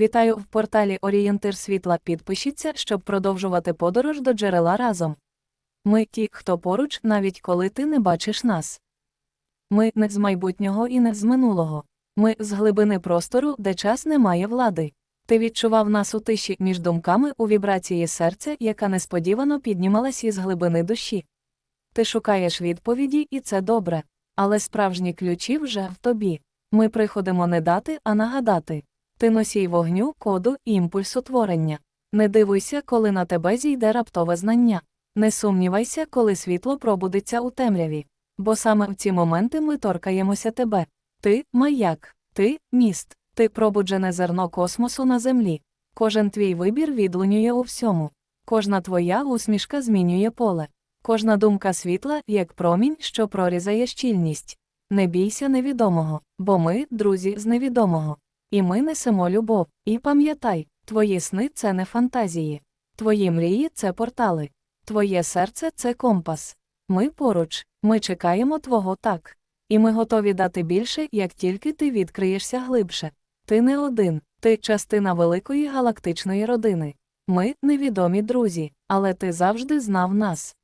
Вітаю в порталі Орієнтир світла. Підпишіться, щоб продовжувати подорож до джерела разом. Ми ті, хто поруч, навіть коли ти не бачиш нас. Ми не з майбутнього і не з минулого. Ми з глибини простору, де час не має влади. Ти відчував нас у тиші між думками у вібрації серця, яка несподівано піднімалась із глибини душі. Ти шукаєш відповіді, і це добре. Але справжні ключі вже в тобі. Ми приходимо не дати, а нагадати. Ти носій вогню, коду, імпульсу творення. Не дивуйся, коли на тебе зійде раптове знання. Не сумнівайся, коли світло пробудеться у темряві. Бо саме в ці моменти ми торкаємося тебе. Ти маяк, ти міст, ти пробуджене зерно космосу на землі. Кожен твій вибір відлунює у всьому. Кожна твоя усмішка змінює поле. Кожна думка світла, як промінь, що прорізає щільність. Не бійся невідомого, бо ми друзі з невідомого. І ми несемо любов. І пам'ятай, твої сни це не фантазії. Твої мрії це портали. Твоє серце це компас. Ми поруч, ми чекаємо твого так. І ми готові дати більше, як тільки ти відкриєшся глибше. Ти не один, ти частина великої галактичної родини. Ми невідомі друзі, але ти завжди знав нас.